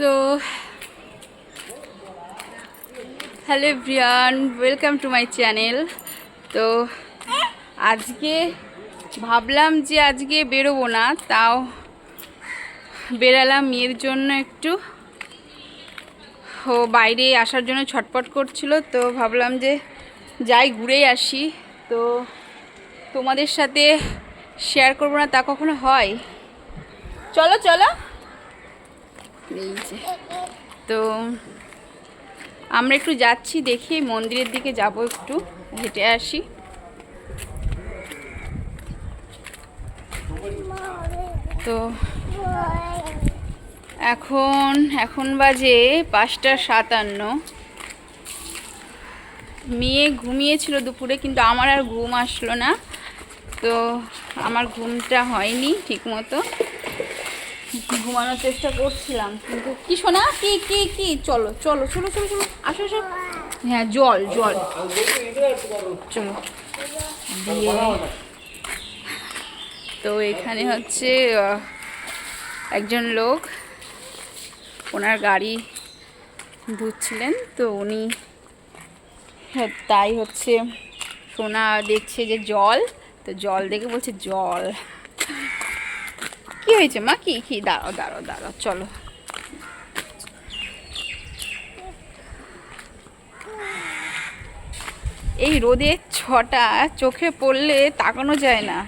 So hello everyone welcome to my channel তো আজকে ভাবলাম যে আজকে বেরোবো না, তাও বেরালাম মেয়ের জন্য একটু। ও বাইরে আসার জন্য ছটপট করছিল, তো ভাবলাম যে যাই ঘুরেই আসি। তো তোমাদের সাথে শেয়ার করব না, তা কখনো হয়? চলো চলো। তো আমরা একটু যাচ্ছি, দেখি মন্দিরের দিকে যাব একটু, হেঁটে আসি। তো এখন এখন বাজে পাঁচটা সাতান্ন। মেয়ে ঘুমিয়েছিল দুপুরে, কিন্তু আমার আর ঘুম আসলো না। তো আমার ঘুমটা হয়নি ঠিক মতো ঘুমানোর চেষ্টা করছিলাম কিন্তু কি শোনা কি কি কি? চলো চলো চলো চলো চলো। আসো আসো। হ্যাঁ জল জল। চলো। দিয়ে তো এখানে হচ্ছে একজন লোক ওনার গাড়ি ধুচ্ছিলেন তো উনি হ্যাঁ, তাই হচ্ছে সোনা দেখছে যে জল তো জল দেখে বলছে জল। হয়েছে, মা? কি কি? দাঁড়াও দাঁড়াও দাঁড়াও, চলো। এই রোদের ছটা চোখে পড়লে তাকানো যায় না।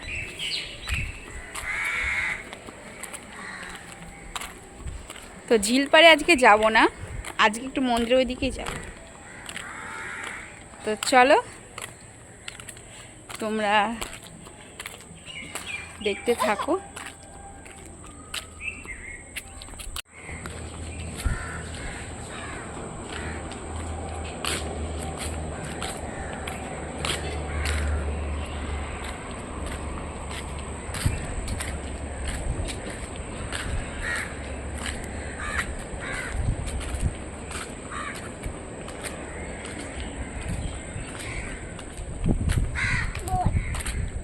তো ঝিলপাড়ে আজকে যাব না, আজকে একটু মন্দিরের ওই দিকেই যাব। তো চলো, তোমরা দেখতে থাকো।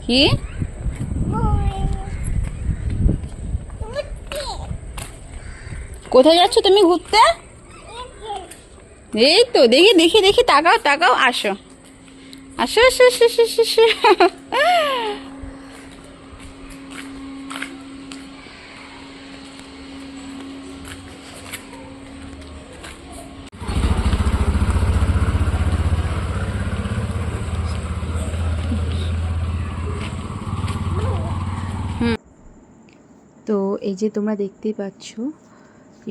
কি? কোথায় যাচ্ছ তুমি ঘুরতে? এই তো দেখি দেখি দেখি তাকাও তাকাও আসো। আসো আসো আসো আসো, আসো, আসো। তো এই যে তোমরা দেখতেই পাচ্ছ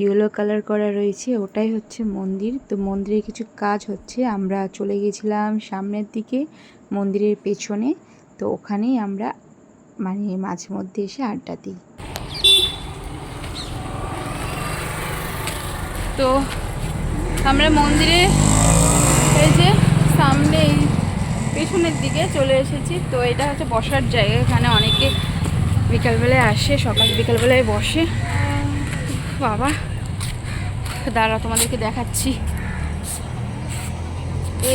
ইয়েলো কালার করা রয়েছে, ওটাই হচ্ছে মন্দির। তো মন্দিরে কিছু কাজ হচ্ছে, আমরা চলে গেছিলাম সামনের দিকে মন্দিরের পেছনে। তো ওখানেই আমরা মানে মাঝে মধ্যে এসে আড্ডা দিই। তো আমরা মন্দিরে এই যে সামনে পেছনের দিকে চলে এসেছি। তো এটা হচ্ছে বসার জায়গা, এখানে অনেকে বিকালবেলায় আসে, সকাল বিকালবেলায় বসে। বাবা, দাঁড়া, তোমাদেরকে দেখাচ্ছি।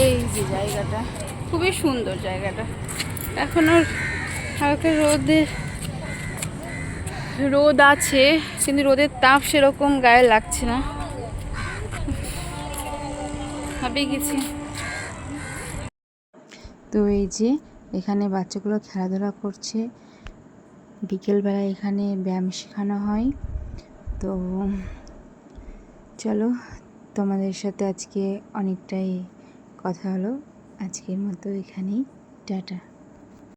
এই যে জায়গাটা, খুবই সুন্দর জায়গাটা। এখনও হালকা রোদে, রোদ আছে, কিন্তু রোদের তাপ সেরকম গায়ে লাগছে না। ভাবে গেছি। তো এই যে, এখানে বাচ্চাগুলো খেলাধুলা করছে। বিকেলবেলা এখানে ব্যায়াম শেখানো হয়। তো চলো, তোমাদের সাথে আজকে অনেকটাই কথা হলো। আজকের মতো এখানেই। টাটা।